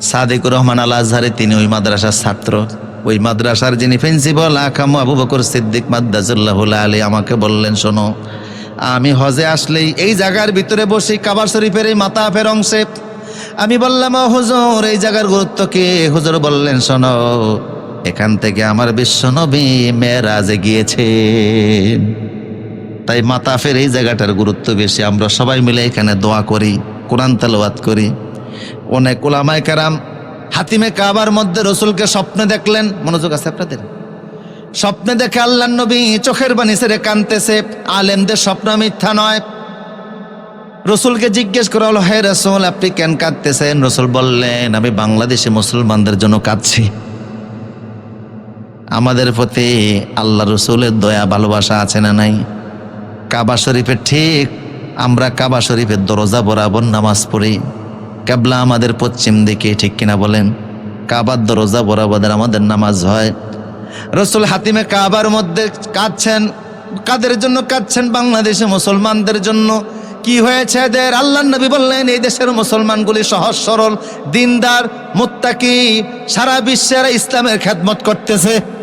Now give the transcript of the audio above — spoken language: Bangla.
সাদিকুর রহমান আল আজহারে তিনি ওই মাদ্রাসার ছাত্র। ওই মাদ্রাসার যিনি প্রিন্সিপাল, আকাম আবু বকর সিদ্দিক মাদ্দাজুল্লাহ আলী আমাকে বললেন, শোনো, আমি হজে আসলেই এই জায়গার ভিতরে বসি, কাবার শরীফের এই মাতাফের অংশে। আমি বললাম, "ও হুজুর, এই জায়গার গুরুত্ব কি? হুজুর বললেন, শোনো, এখান থেকে আমার বিশ্ব নবী মেয়েরাজে গিয়েছে। তাই মাতাফের এই জায়গাটার গুরুত্ব বেশি। আমরা সবাই মিলে এখানে দোয়া করি, কোরআন তেলাওয়াত করি। অনেক ওলামায় কারাম হাতিমে কাবার মধ্যে রসুলকে স্বপ্নে দেখলেন। মনোযোগ আছে আপনাদের? স্বপ্নে দেখে আল্লাহ নবী চোখের বাণী সেরে কানতেছে আলেমদের স্বপ্ন মিথ্যা নয়। রসুলকে জিজ্ঞেস করা হলো, হে রসুল, আপনি কেন কাঁদতেছেন? রসুল বললেন, আমি বাংলাদেশে মুসলমানদের জন্য কাঁদছি। আমাদের প্রতি আল্লাহ রসুলের দয়া, ভালোবাসা আছে না নাই? কাবা শরীফের ঠিক আমরা কাবা শরীফের দরজা বরাবর নামাজ পড়ি। কেবলা আমাদের পশ্চিম দিকে, ঠিক কিনা বলেন? কাবার দরজা বরাবর আমাদের নামাজ হয়। রসুল হাতিমে কাবার মধ্যে কাঁদছেন। কাদের জন্য কাঁদছেন? বাংলাদেশে মুসলমানদের জন্য। কি হয়েছে এদের? আল্লাহ নবী বললেন, এই দেশের মুসলমানগুলি সহজ, সরল, দিনদার, মুত্তাকি, সারা বিশ্বের ইসলামের খেদমত করতেছে।